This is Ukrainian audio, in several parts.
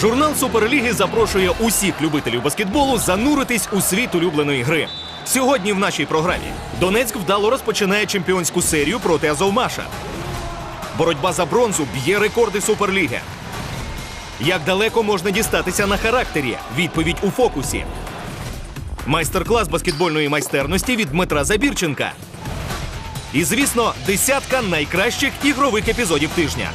Журнал Суперліги запрошує усіх любителів баскетболу зануритись у світ улюбленої гри. Сьогодні в нашій програмі Донецьк вдало розпочинає чемпіонську серію проти Азовмаша. Боротьба за бронзу б'є рекорди Суперліги. Як далеко можна дістатися на характері? Відповідь у фокусі. Майстер-клас баскетбольної майстерності від Дмитра Забірченка. І, звісно, десятка найкращих ігрових епізодів тижня.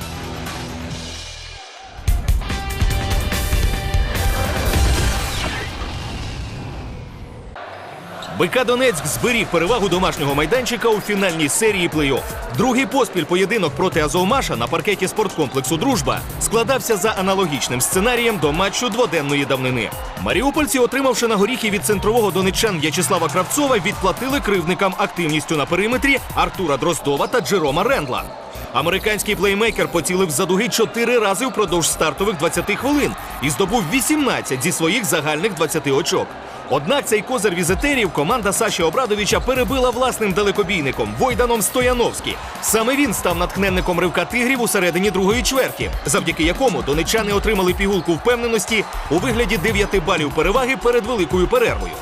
БК Донецьк зберіг перевагу домашнього майданчика у фінальній серії плей-офф. Другий поспіль поєдинок проти Азовмаша на паркеті спорткомплексу Дружба складався за аналогічним сценарієм до матчу дводенної давнини. Маріупольці, отримавши на горіхи від центрового донеччан В'ячеслава Кравцова, відплатили кривдникам активністю на периметрі Артура Дроздова та Джерома Рендла. Американський плеймейкер поцілив за дуги чотири рази впродовж стартових 20 хвилин і здобув 18 зі своїх загальних 20 очок. Однак цей козир візитерів команда Саші Обрадовича перебила власним далекобійником Войданом Стояновський. Саме він став натхненником ривка тигрів у середині другої чверті, завдяки якому донечани отримали пігулку впевненості у вигляді 9 балів переваги перед великою перервою.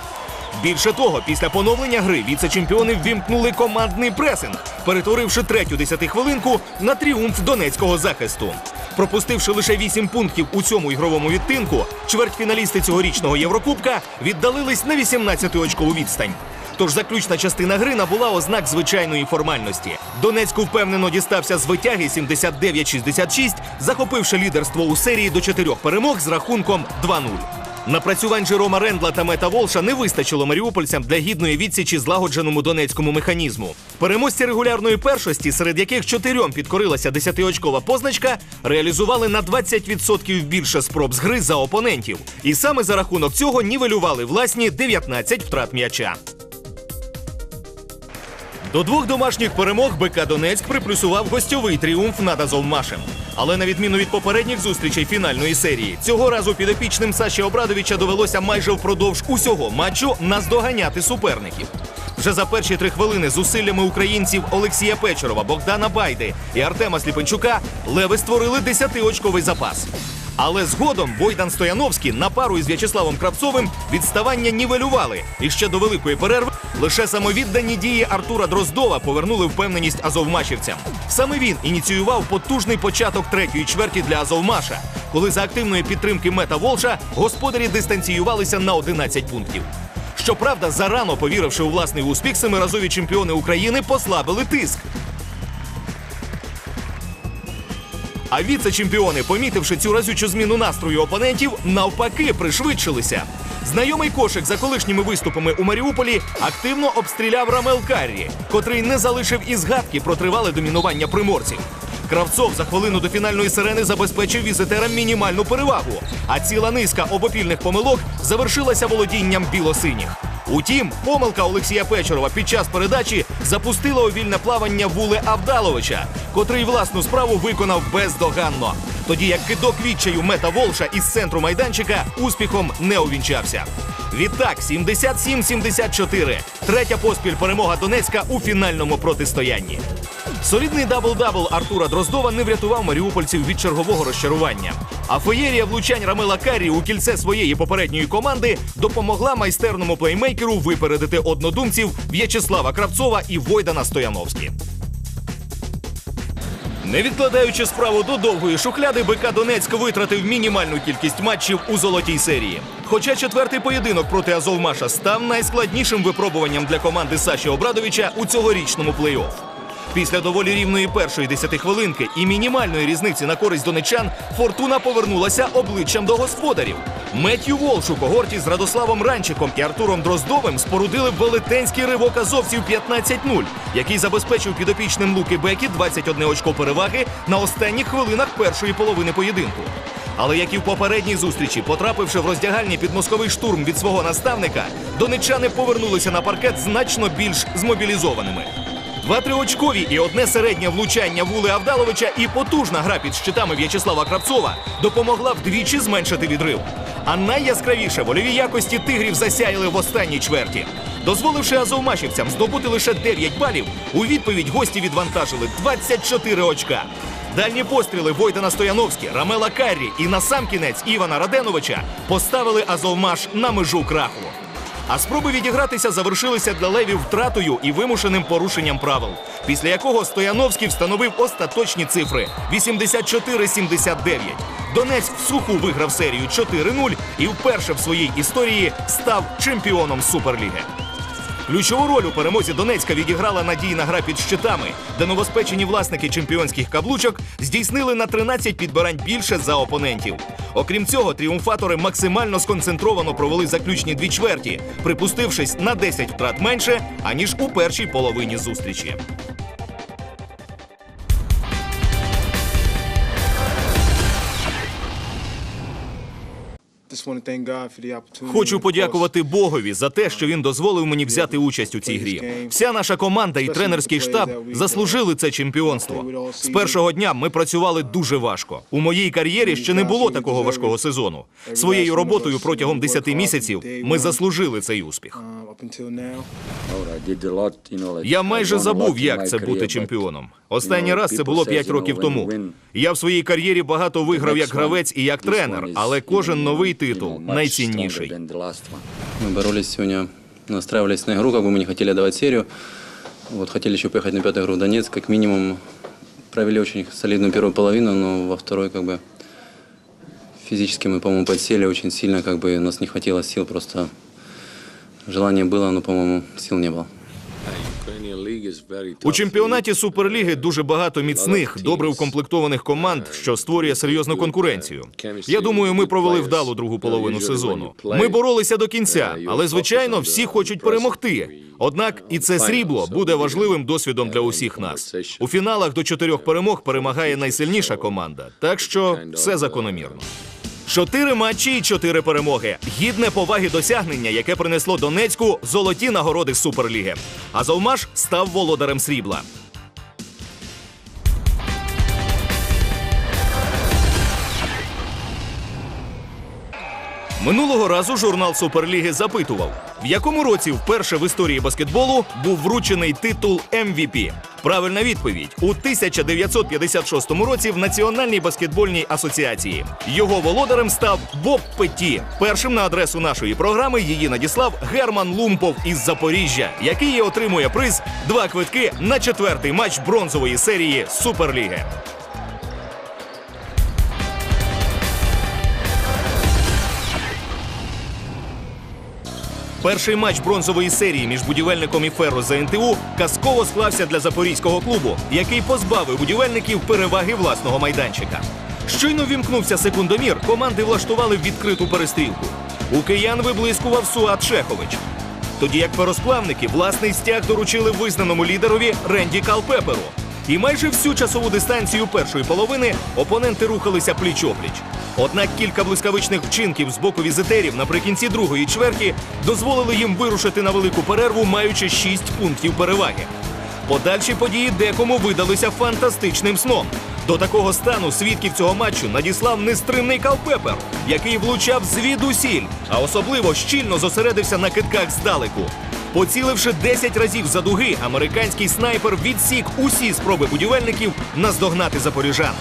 Більше того, після поновлення гри віце-чемпіони ввімкнули командний пресинг, перетворивши третю десятихвилинку на тріумф донецького захисту. Пропустивши лише 8 пунктів у цьому ігровому відтинку, чвертьфіналісти цьогорічного Єврокубка віддалились на 18-очкову відстань. Тож заключна частина гри набула ознак звичайної формальності. Донецьку впевнено дістався з витяги 79-66, захопивши лідерство у серії до чотирьох перемог з рахунком 2-0. Напрацювань Джерома Рендла та Мета Волша не вистачило маріупольцям для гідної відсічі злагодженому донецькому механізму. Переможці регулярної першості, серед яких чотирьом підкорилася десятиочкова позначка, реалізували на 20% більше спроб з гри за опонентів. І саме за рахунок цього нівелювали власні 19 втрат м'яча. До двох домашніх перемог БК Донецьк приплюсував гостьовий тріумф над Азовмашем. Але на відміну від попередніх зустрічей фінальної серії, цього разу підопічним Саші Обрадовича довелося майже впродовж усього матчу наздоганяти суперників. Вже за перші три хвилини зусиллями українців Олексія Печорова, Богдана Байди і Артема Сліпенчука леви створили 10-очковий запас. Але згодом Бойдан Стояновський на пару із В'ячеславом Кравцовим відставання нівелювали. І ще до великої перерви лише самовіддані дії Артура Дроздова повернули впевненість азовмашівцям. Саме він ініціював потужний початок третьої чверті для Азовмаша, коли за активної підтримки Мета Волша господарі дистанціювалися на 11 пунктів. Щоправда, зарано повіривши у власний успіх, семиразові чемпіони України послабили тиск. А віце-чемпіони, помітивши цю разючу зміну настрою опонентів, навпаки пришвидшилися. Знайомий кошик за колишніми виступами у Маріуполі активно обстріляв Рамел Каррі, котрий не залишив і згадки про тривале домінування приморців. Кравцов за хвилину до фінальної сирени забезпечив візитерам мінімальну перевагу, а ціла низка обопільних помилок завершилася володінням білосиніх. Утім, помилка Олексія Печорова під час передачі запустила у вільне плавання вули Авдаловича, котрий власну справу виконав бездоганно. Тоді як кидок відчаю мета Волша із центру майданчика успіхом не увінчався. Відтак, 77-74. Третя поспіль перемога Донецька у фінальному протистоянні. Солідний дабл-дабл Артура Дроздова не врятував маріупольців від чергового розчарування. А феєрія влучань Рамела Каррі у кільце своєї попередньої команди допомогла майстерному плеймейкеру випередити однодумців В'ячеслава Кравцова і Войдана Стояновські. Не відкладаючи справу до довгої шухляди, БК Донецьк витратив мінімальну кількість матчів у золотій серії. Хоча четвертий поєдинок проти Азовмаша став найскладнішим випробуванням для команди Саші Обрадовича у цьогорічному плей-офф. Після доволі рівної першої десятихвилинки і мінімальної різниці на користь донечан Фортуна повернулася обличчям до господарів. Меттью Волш у когорті з Радославом Ранчиком і Артуром Дроздовим спорудили велетенський ривок азовців 15-0, який забезпечив підопічним Луки Бекі 21 очко переваги на останніх хвилинах першої половини поєдинку. Але як і в попередній зустрічі, потрапивши в роздягальні під мозковий штурм від свого наставника, донечани повернулися на паркет значно більш змобілізованими. Два триочкові і одне середнє влучання вули Авдаловича і потужна гра під щитами В'ячеслава Кравцова допомогла вдвічі зменшити відрив. А найяскравіше вольові якості тигрів засяяли в останній чверті. Дозволивши азовмашівцям здобути лише 9 балів, у відповідь гості відвантажили 24 очка. Дальні постріли Войдена Стояновські, Рамела Каррі і на сам кінець Івана Раденовича поставили Азовмаш на межу краху. А спроби відігратися завершилися для левів втратою і вимушеним порушенням правил, після якого Стояновський встановив остаточні цифри 84-79. Донець в суху виграв серію 4-0 і вперше в своїй історії став чемпіоном Суперліги. Ключову роль у перемозі Донецька відіграла надійна гра під щитами, де новоспечені власники чемпіонських каблучок здійснили на 13 підбирань більше за опонентів. Окрім цього, тріумфатори максимально сконцентровано провели заключні дві чверті, припустившись на 10 втрат менше, аніж у першій половині зустрічі. Хочу подякувати Богові за те, що він дозволив мені взяти участь у цій грі. Вся наша команда і тренерський штаб заслужили це чемпіонство. З першого дня ми працювали дуже важко. У моїй кар'єрі ще не було такого важкого сезону. Своєю роботою протягом 10 місяців ми заслужили цей успіх. now. Я майже забув, як це бути чемпіоном. Останній раз це було 5 років тому. Я в своїй кар'єрі багато виграв як гравець і як тренер, але кожен новий титул найцінніший. Мы боролись сегодня, настраивались на игру, как бы мы не хотели давать серию. Вот, хотели еще поехать на пятую игру в Донецк, как минимум. Провели очень солидную первую половину, но во второй как бы физически мы, по-моему, подсели очень сильно, как бы у нас не хватило сил, просто желание было, но, по-моему, сил не было. У чемпіонаті Суперліги дуже багато міцних, добре укомплектованих команд, що створює серйозну конкуренцію. Я думаю, ми провели вдалу другу половину сезону. Ми боролися до кінця, але звичайно всі хочуть перемогти. Однак і це срібло буде важливим досвідом для усіх нас. У фіналах до чотирьох перемог перемагає найсильніша команда, так що все закономірно. Чотири матчі і чотири перемоги. Гідне поваги досягнення, яке принесло Донецьку золоті нагороди Суперліги. Азовмаш став володарем срібла. Минулого разу журнал Суперліги запитував, в якому році вперше в історії баскетболу був вручений титул MVP. Правильна відповідь у 1956 році в Національній баскетбольній асоціації. Його володарем став Боб Петті. Першим на адресу нашої програми її надіслав Герман Лумпов із Запоріжжя, який отримує приз два квитки на четвертий матч бронзової серії Суперліги. Перший матч бронзової серії між будівельником і Ферро за НТУ казково склався для запорізького клубу, який позбавив будівельників переваги власного майданчика. Щойно вімкнувся секундомір, команди влаштували відкриту перестрілку. У киян виблискував Суат Чехович. Тоді як феросплавники власний стяг доручили визнаному лідерові Ренді Калпеперу. І майже всю часову дистанцію першої половини опоненти рухалися пліч-опліч. Однак кілька блискавичних вчинків з боку візитерів наприкінці другої чверті дозволили їм вирушити на велику перерву, маючи 6 пунктів переваги. Подальші події декому видалися фантастичним сном. До такого стану свідків цього матчу надіслав нестримний Калпепер, який влучав звідусіль, а особливо щільно зосередився на китках здалеку. Поціливши 10 разів за дуги, американський снайпер відсік усі спроби будівельників наздогнати запоріжан.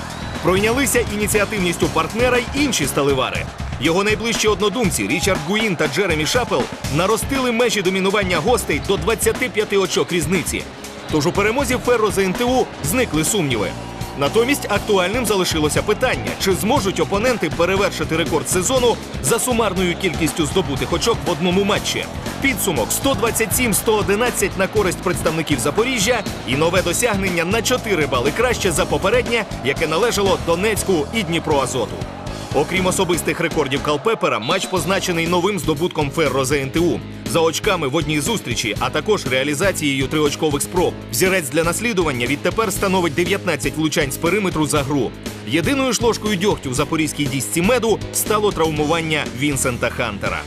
Пройнялися ініціативністю партнера й інші сталевари. Його найближчі однодумці Річард Гуїн та Джеремі Шапел наростили межі домінування гостей до 25 очок різниці. Тож у перемозі Ферро за НТУ зникли сумніви. Натомість актуальним залишилося питання, чи зможуть опоненти перевершити рекорд сезону за сумарною кількістю здобутих очок в одному матчі. Підсумок 127-111 на користь представників Запоріжжя і нове досягнення на 4 бали краще за попереднє, яке належало Донецьку і Дніпроазоту. Окрім особистих рекордів Калпепера, матч позначений новим здобутком Ферро за НТУ. За очками в одній зустрічі, а також реалізацією триочкових спроб. Взірець для наслідування відтепер становить 19 влучань з периметру за гру. Єдиною ж ложкою дьогтю в запорізькій дісці меду стало травмування Вінсента Хантера.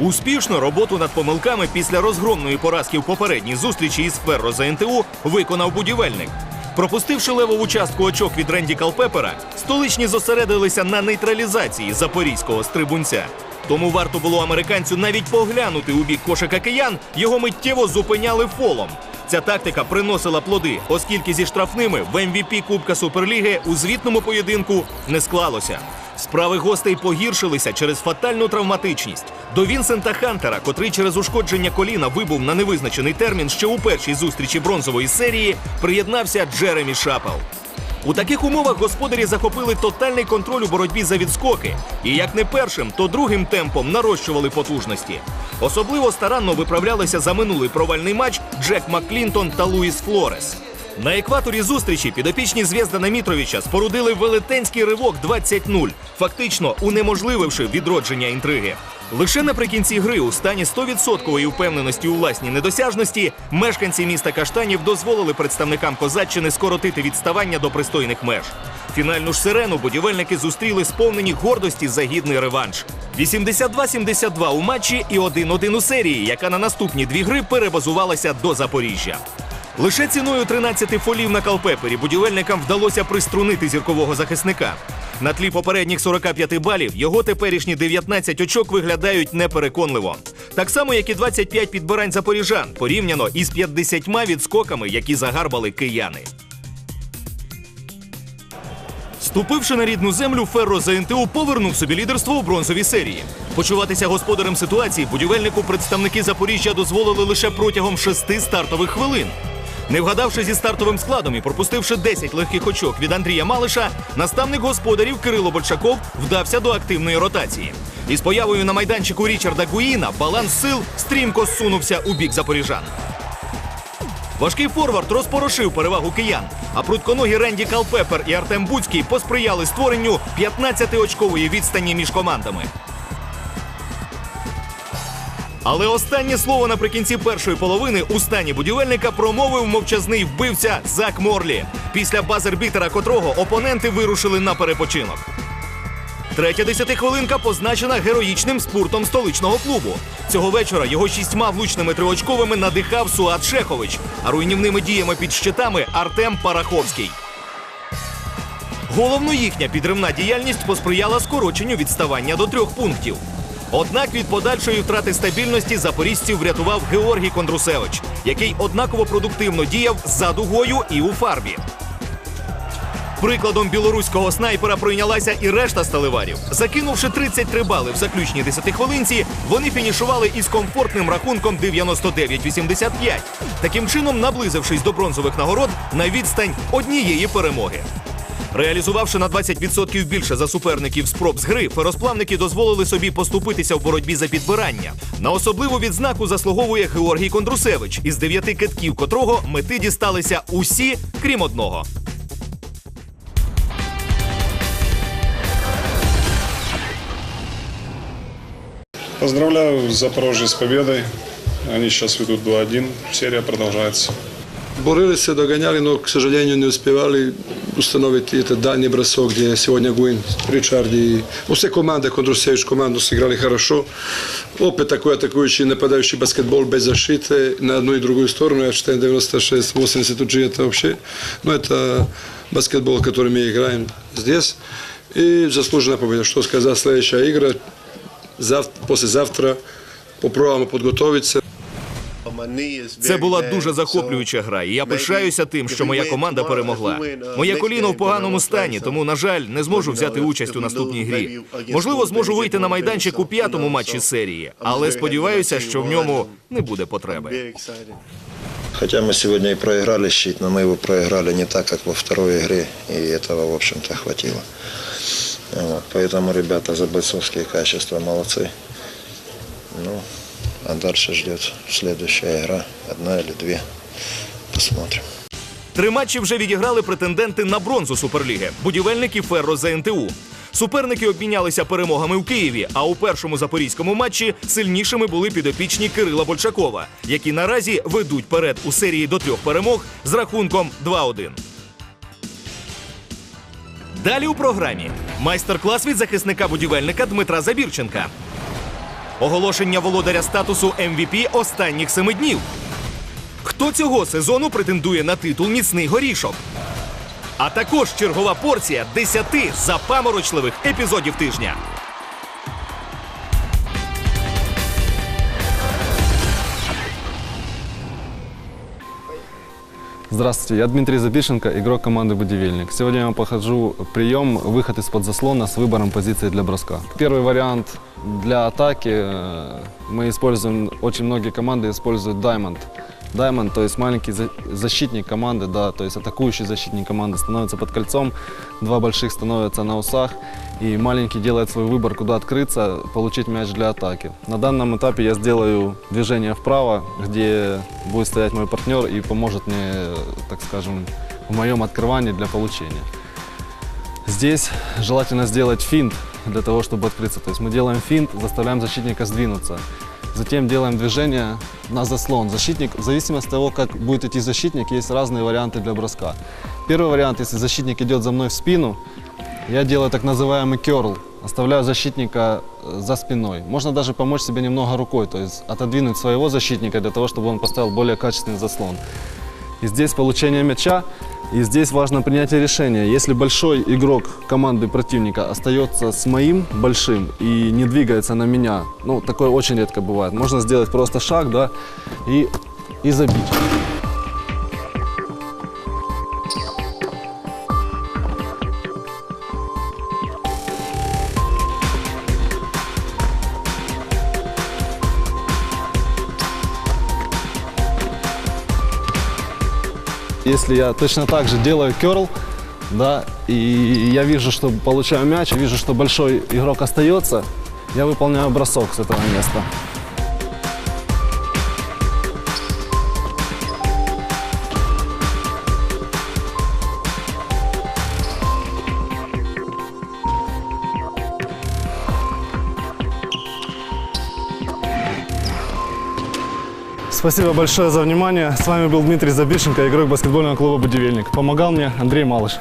Успішно роботу над помилками після розгромної поразки в попередній зустрічі із Ферро за НТУ виконав будівельник. Пропустивши левову частку очок від Ренді Калпепера, столичні зосередилися на нейтралізації запорізького стрибунця. Тому варто було американцю навіть поглянути у бік кошика киян, його миттєво зупиняли фолом. Ця тактика приносила плоди, оскільки зі штрафними в МВП Кубка Суперліги у звітному поєдинку не склалося. Справи гостей погіршилися через фатальну травматичність. До Вінсента Хантера, котрий через ушкодження коліна вибув на невизначений термін ще у першій зустрічі бронзової серії, приєднався Джеремі Шапел. У таких умовах господарі захопили тотальний контроль у боротьбі за відскоки, і як не першим, то другим темпом нарощували потужності. Особливо старанно виправлялися за минулий провальний матч Джек Макклінтон та Луїс Флорес. На екваторі зустрічі підопічні Звєздана Мітровича спорудили велетенський ривок 20-0, фактично унеможлививши відродження інтриги. Лише наприкінці гри у стані 100% впевненості у власній недосяжності мешканці міста Каштанів дозволили представникам Козаччини скоротити відставання до пристойних меж. Фінальну ж сирену будівельники зустріли сповнені гордості за гідний реванш. 82-72 у матчі і 1-1 у серії, яка на наступні дві гри перебазувалася до Запоріжжя. Лише ціною 13 фолів на Калпепері будівельникам вдалося приструнити зіркового захисника. На тлі попередніх 45 балів його теперішні 19 очок виглядають непереконливо. Так само, як і 25 підбирань запоріжан, порівняно із 50 відскоками, які загарбали кияни. Ступивши на рідну землю, Ферро ЗНТУ повернув собі лідерство у бронзовій серії. Почуватися господарем ситуації будівельнику представники Запоріжжя дозволили лише протягом шести стартових хвилин. Не вгадавши зі стартовим складом і пропустивши 10 легких очок від Андрія Малиша, наставник господарів Кирило Большаков вдався до активної ротації. Із появою на майданчику Річарда Гуїна баланс сил стрімко зсунувся у бік запоріжан. Важкий форвард розпорошив перевагу киян, а прутконогі Ренді Калпепер і Артем Буцький посприяли створенню 15-очкової відстані між командами. Але останнє слово наприкінці першої половини у стані будівельника промовив мовчазний вбивця Зак Морлі, після базербітера котрого опоненти вирушили на перепочинок. Третя десятихвилинка позначена героїчним спуртом столичного клубу. Цього вечора його шістьма влучними триочковими надихав Суат Шехович, а руйнівними діями під щитами Артем Параховський. Головно їхня підривна діяльність посприяла скороченню відставання до трьох пунктів. Однак від подальшої втрати стабільності запорізців врятував Георгій Кондрусевич, який однаково продуктивно діяв за дугою і у фарбі. Прикладом білоруського снайпера пройнялася і решта сталеварів. Закинувши 33 бали в заключній десятихвилинці, вони фінішували із комфортним рахунком 99-85, таким чином наблизившись до бронзових нагород на відстань однієї перемоги. Реалізувавши на 20% більше за суперників спроб з гри, феросплавники дозволили собі поступитися в боротьбі за підбирання. На особливу відзнаку заслуговує Георгій Кондрусевич, із дев'яти китків котрого мети дісталися усі, крім одного. Поздравляю Запорожье с победой. Они сейчас ведут 2-1. Серия продолжается Боролись, догоняли, но, к сожалению, не успевали установить этот дальний бросок, где сегодня Гуин, Ричард и ну, все команды, Кондрусевич команду сыграли хорошо. Опять такой атакующий, нападающий баскетбол без защиты на одну и другую сторону. Я считаю, 96-80 UG это вообще, ну, это баскетбол, который мы играем здесь. И заслуженная победа. Что сказать, следующая игра, завтра, послезавтра попробуем подготовиться. Це була дуже захоплююча гра, і я пишаюся тим, що моя команда перемогла. Моє коліно в поганому стані, тому, на жаль, не зможу взяти участь у наступній грі. Можливо, зможу вийти на майданчик у п'ятому матчі серії, але сподіваюся, що в ньому не буде потреби. Хотя мы сегодня и проиграли щит, но мы его проиграли не так, как во второй игре, и этого, в общем-то, хватило. Вот, поэтому ребята за бойцовские качества молодцы. Ну, а дальше ждет следующая игра, одна или две. Посмотрим. Три матчі вже відіграли претенденти на бронзу Суперліги будівельники Ферро ЗНТУ. Суперники обмінялися перемогами в Києві, а у першому запорізькому матчі сильнішими були підопічні Кирила Большакова, які наразі ведуть перед у серії до трьох перемог з рахунком 2-1. Далі у програмі майстер-клас від захисника будівельника Дмитра Забірченка. Оголошення володаря статусу MVP останніх семи днів. Хто цього сезону претендує на титул міцний горішок? А також чергова порція 10 запаморочливих епізодів тижня. Здравствуйте, я Дмитрий Забишенко, игрок команды «Будивельник». Сегодня я вам покажу прием, выход из-под заслона с выбором позиции для броска. Первый вариант для атаки. э, Мы используем, очень многие команды используют Diamond. Diamond, то есть маленький за- защитник команды, да, то есть атакующий защитник команды становится под кольцом, два больших становятся на усах, и маленький делает свой выбор, куда открыться, получить мяч для атаки. На данном этапе я сделаю движение вправо, где будет стоять мой партнер и поможет мне, так скажем, в моем открывании для получения. Здесь желательно сделать финт для того, чтобы открыться. То есть мы делаем финт, заставляем защитника сдвинуться. Затем делаем движение на заслон. Защитник, в зависимости от того, как будет идти защитник, есть разные варианты для броска. Первый вариант, если защитник идет за мной в спину, я делаю так называемый керл. Оставляю защитника э, за спиной. Можно даже помочь себе немного рукой, то есть отодвинуть своего защитника для того, чтобы он поставил более качественный заслон. И здесь получение мяча, и здесь важно принятие решения. Если большой игрок команды противника остается с моим большим и не двигается на меня, ну, такое очень редко бывает, можно сделать просто шаг, да, и, и забить. Если я точно так же делаю керл, да, и я вижу, что получаю мяч, вижу, что большой игрок остается, я выполняю бросок с этого места. Спасибо большое за внимание. С вами был Дмитрий Забишенко, игрок баскетбольного клуба «Будивельник». Помогал мне Андрей Малыш.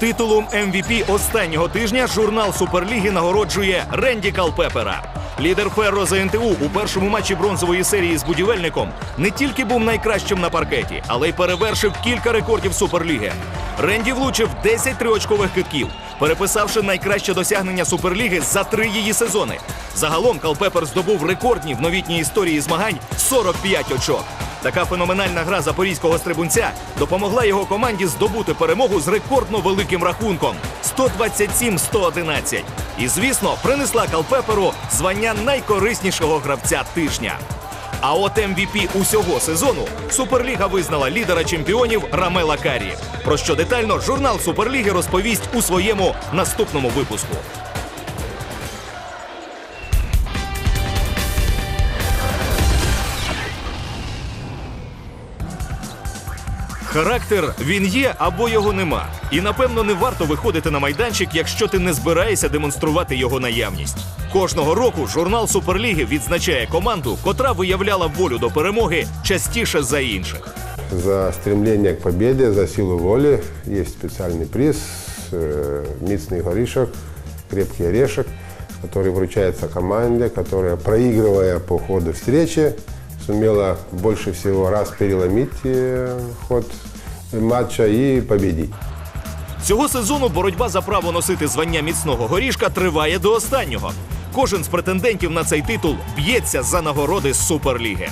Титулом MVP останнього тижня журнал Суперліги нагороджує Ренді Калпепера. Лідер Ферро за НТУ у першому матчі бронзової серії з будівельником не тільки був найкращим на паркеті, але й перевершив кілька рекордів Суперліги. Ренді влучив 10 триочкових китків, переписавши найкраще досягнення Суперліги за три її сезони. Загалом Калпепер здобув рекордні в новітній історії змагань 45 очок. Така феноменальна гра запорізького стрибунця допомогла його команді здобути перемогу з рекордно великим рахунком 127-111. І, звісно, принесла Калпеперу звання найкориснішого гравця тижня. А от МВП усього сезону Суперліга визнала лідера чемпіонів Рамела Карі. Про що детально журнал Суперліги розповість у своєму наступному випуску. Характер він є або його нема. І напевно не варто виходити на майданчик, якщо ти не збираєшся демонструвати його наявність. Кожного року журнал Суперліги відзначає команду, котра виявляла волю до перемоги частіше за інших. За стремление к победе, за силу воли есть специальный приз э, «Мицный горишек», «Крепкий орешек», который вручается команде, которая, проигрывая по ходу встречи, сумела больше всего раз переломить э, ход матча и победить. Цього сезону боротьба за право носити звання міцного горішка триває до останнього. Кожен з претендентів на цей титул б'ється за нагороди Суперліги.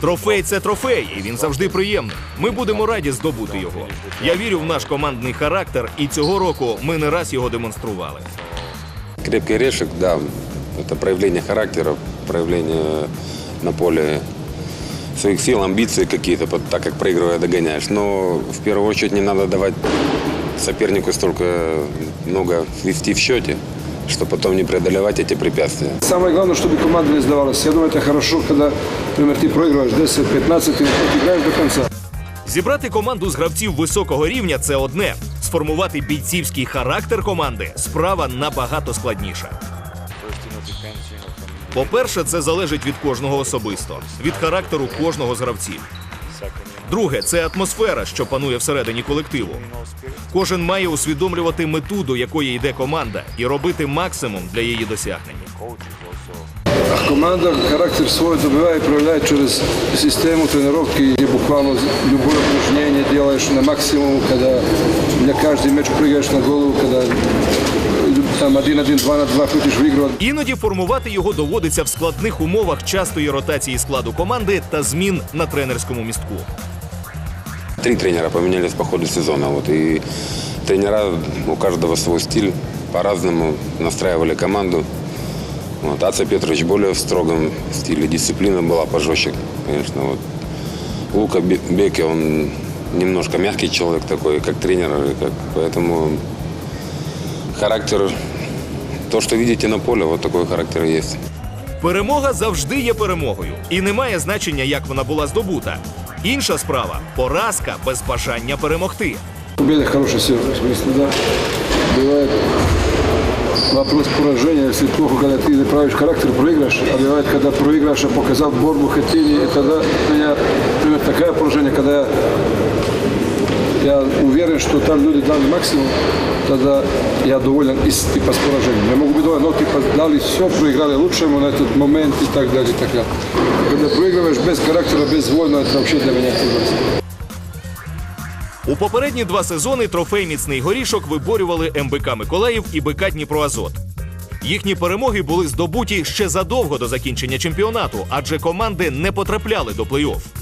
Трофей це трофей, і він завжди приємний. Ми будемо раді здобути його. Я вірю в наш командний характер, і цього року ми не раз його демонстрували. Крепкий орешек, да, это проявление характера, проявление на поле своих сил, амбиции какие-то, под- так как проигрывая догоняешь. Но в первую очередь не надо давать сопернику столько много вести в счете, чтобы потом не преодолевать эти препятствия. Самое главное, чтобы команда не сдавалась. Я думаю, это хорошо, когда, например, ты проигрываешь 10-15, ты играешь до конца. Зібрати команду з гравців високого рівня це одне. Сформувати бійцівський характер команди справа набагато складніша. По-перше, це залежить від кожного особисто, від характеру кожного з гравців. Друге, це атмосфера, що панує всередині колективу. Кожен має усвідомлювати мету, до якої йде команда, і робити максимум для її досягнення. Команда характер свой добивает и проявляет через систему тренировки, где буквально любое упражнение делаешь на максимум, когда для каждый мяч прыгаешь на голову, когда там 1-1, 2 на 2 хочеш вигравати. Іноді формувати його доводиться в складних умовах частої ротації складу команди та змін на тренерському містку. Три тренера поменялись по ходу сезона. Вот, и тренера, у каждого свой стиль, по-разному настраивали команду. Вот, Аця Петрович более в строгом стиле, дисциплина была пожестче, конечно. Вот. Лука Беке, он немножко мягкий человек такой, как тренер, как, поэтому характер, то, что видите на поле, вот такой характер и есть. Перемога завжди є перемогою, і не має значення, як вона була здобута. Інша справа поразка без бажання перемогти. Победа хорошая все, в смысле, да. Бывает вопрос поражения, если плохо, когда ты не правишь характер, проиграешь, а бывает, когда проиграешь, а показал борьбу, хотели, и тогда у меня, например, такое поражение, когда я, я уверен, что там люди дали максимум, тогда я доволен и с, типа, с поражением. Я могу быть доволен, но типа дали все, проиграли лучшему на этот момент и так далее, и так далее. Когда проигрываешь без характера, без воина, это вообще для меня ужасно. У попередні два сезони трофей міцний горішок виборювали МБК Миколаїв і БК Дніпроазот. Їхні перемоги були здобуті ще задовго до закінчення чемпіонату, адже команди не потрапляли до плей-офф.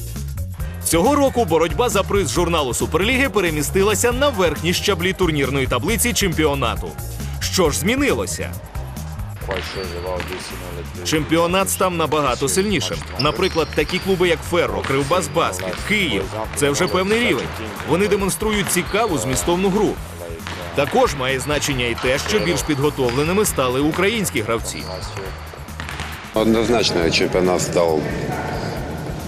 Цього року боротьба за приз журналу Суперліги перемістилася на верхні щаблі турнірної таблиці чемпіонату. Що ж змінилося? Чемпіонат став набагато сильнішим. Наприклад, такі клуби, як Ферро, Кривбас Баскет, Київ це вже певний рівень. Вони демонструють цікаву змістовну гру. Також має значення і те, що більш підготовленими стали українські гравці. Однозначно чемпионат стал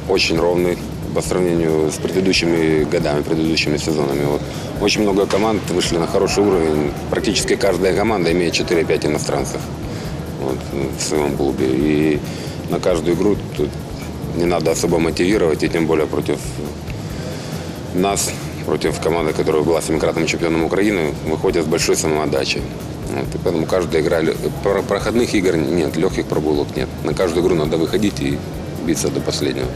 очень ровный по сравнению с предыдущими годами, предыдущими сезонами. Вот. Очень много команд вышли на хороший уровень. Практически каждая команда имеет 4-5 иностранцев вот, в своем клубе. И на каждую игру тут не надо особо мотивировать, и тем более против нас, против команды, которая была семикратным чемпионом Украины, выходят с большой самоотдачей. Вот, и поэтому каждая игра, про- проходных игр нет, легких прогулок нет. На каждую игру надо выходить и биться до последнего.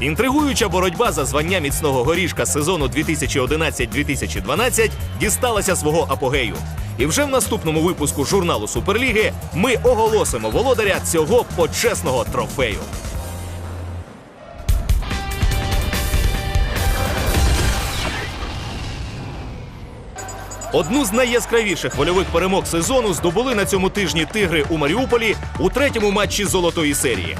Інтригуюча боротьба за звання міцного горішка сезону 2011-2012 дісталася свого апогею. І вже в наступному випуску журналу Суперліги ми оголосимо володаря цього почесного трофею. Одну з найяскравіших вольових перемог сезону здобули на цьому тижні тигри у Маріуполі у третьому матчі золотої серії.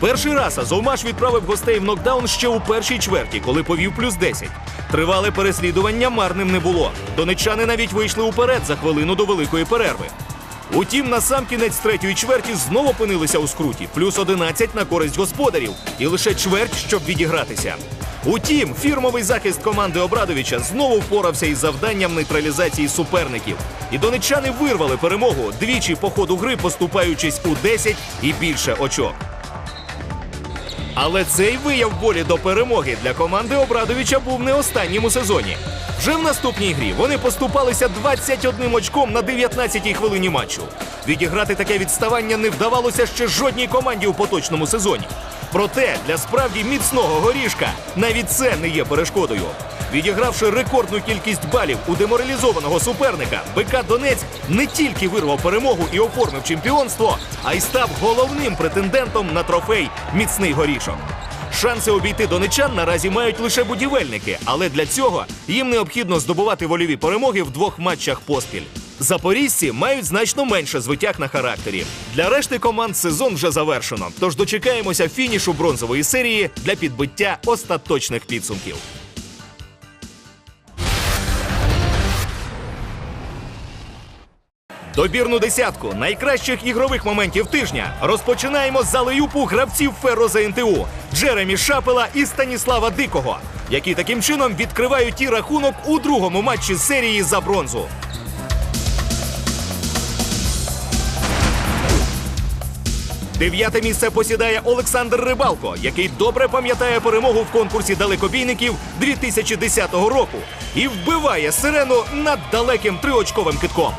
Перший раз Азовмаш відправив гостей в нокдаун ще у першій чверті, коли повів плюс 10. Тривале переслідування марним не було. Донеччани навіть вийшли уперед за хвилину до великої перерви. Утім, на сам кінець третьої чверті знову опинилися у скруті, плюс 11 на користь господарів, і лише чверть, щоб відігратися. Утім, фірмовий захист команди Обрадовича знову впорався із завданням нейтралізації суперників. І донеччани вирвали перемогу двічі по ходу гри, поступаючись у 10 і більше очок. Але цей вияв волі до перемоги для команди Обрадовича був не останнім у сезоні. Вже в наступній грі вони поступалися 21 очком на 19-й хвилині матчу. Відіграти таке відставання не вдавалося ще жодній команді у поточному сезоні. Проте для справді міцного горішка навіть це не є перешкодою. Відігравши рекордну кількість балів у деморалізованого суперника, БК Донецьк не тільки вирвав перемогу і оформив чемпіонство, а й став головним претендентом на трофей міцний горішок. Шанси обійти донечан наразі мають лише будівельники, але для цього їм необхідно здобувати вольові перемоги в двох матчах поспіль. Запорізьці мають значно менше звитяг на характері. Для решти команд сезон вже завершено. Тож дочекаємося фінішу бронзової серії для підбиття остаточних підсумків. Добірну десятку найкращих ігрових моментів тижня розпочинаємо з алеюпу гравців Ферро за НТУ Джеремі Шапела і Станіслава Дикого, які таким чином відкривають і рахунок у другому матчі серії за бронзу. Дев'яте місце посідає Олександр Рибалко, який добре пам'ятає перемогу в конкурсі далекобійників 2010 року і вбиває сирену над далеким триочковим китком.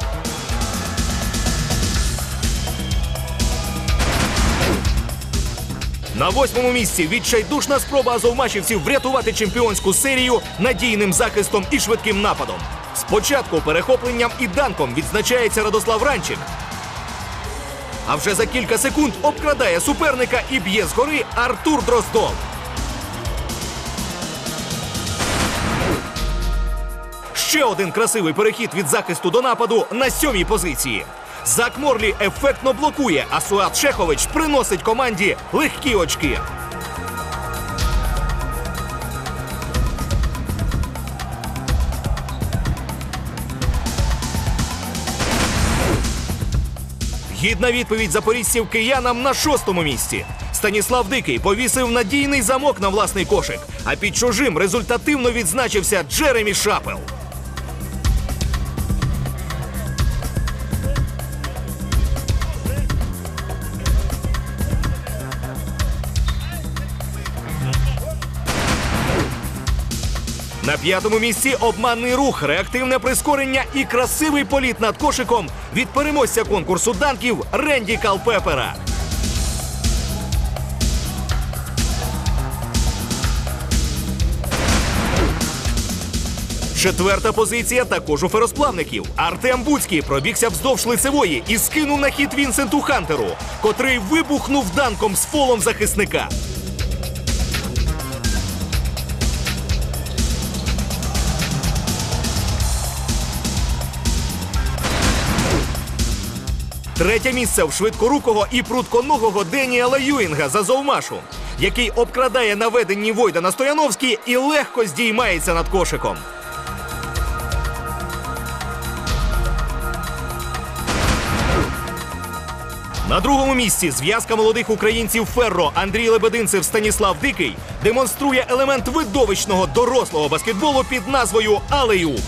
На восьмому місці відчайдушна спроба азовмашівців врятувати чемпіонську серію надійним захистом і швидким нападом. Спочатку перехопленням і данком відзначається Радослав Ранчик. А вже за кілька секунд обкрадає суперника і б'є згори Артур Дроздов. Ще один красивий перехід від захисту до нападу на сьомій позиції. Зак Морлі ефектно блокує, а Суат Шехович приносить команді легкі очки. Гідна відповідь запорізців киянам на шостому місці. Станіслав Дикий повісив надійний замок на власний кошик, а під чужим результативно відзначився Джеремі Шапел. На п'ятому місці обманний рух, реактивне прискорення і красивий політ над кошиком від переможця конкурсу данків Ренді Калпепера. Четверта позиція також у феросплавників. Артем Буцький пробігся вздовж лицевої і скинув на хід Вінсенту Хантеру, котрий вибухнув данком з фолом захисника. Третє місце в швидкорукого і прутконогого Деніела Юінга за Зовмашу, який обкрадає наведенні Войда на Стояновській і легко здіймається над кошиком. На другому місці зв'язка молодих українців Ферро Андрій Лебединцев Станіслав Дикий демонструє елемент видовищного дорослого баскетболу під назвою Алеюб.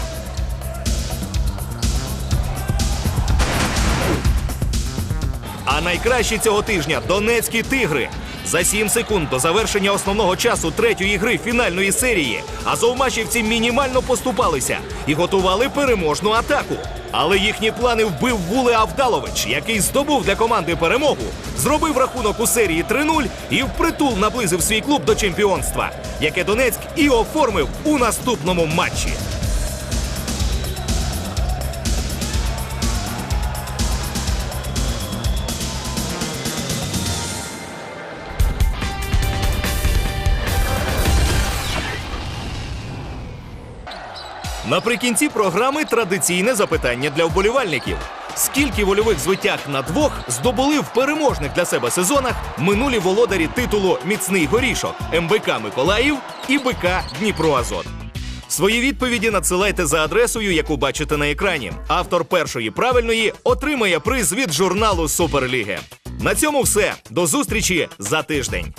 А найкращі цього тижня донецькі тигри. За 7 секунд до завершення основного часу третьої гри фінальної серії азовмашівці мінімально поступалися і готували переможну атаку. Але їхні плани вбив Вуле Авдалович, який здобув для команди перемогу, зробив рахунок у серії 3-0 і впритул наблизив свій клуб до чемпіонства, яке Донецьк і оформив у наступному матчі. Наприкінці програми традиційне запитання для вболівальників. Скільки вольових звитяг на двох здобули в переможних для себе сезонах минулі володарі титулу Міцний горішок МБК Миколаїв і БК Дніпро Азот? Свої відповіді надсилайте за адресою, яку бачите на екрані. Автор першої правильної отримає приз від журналу Суперліги. На цьому все. До зустрічі за тиждень.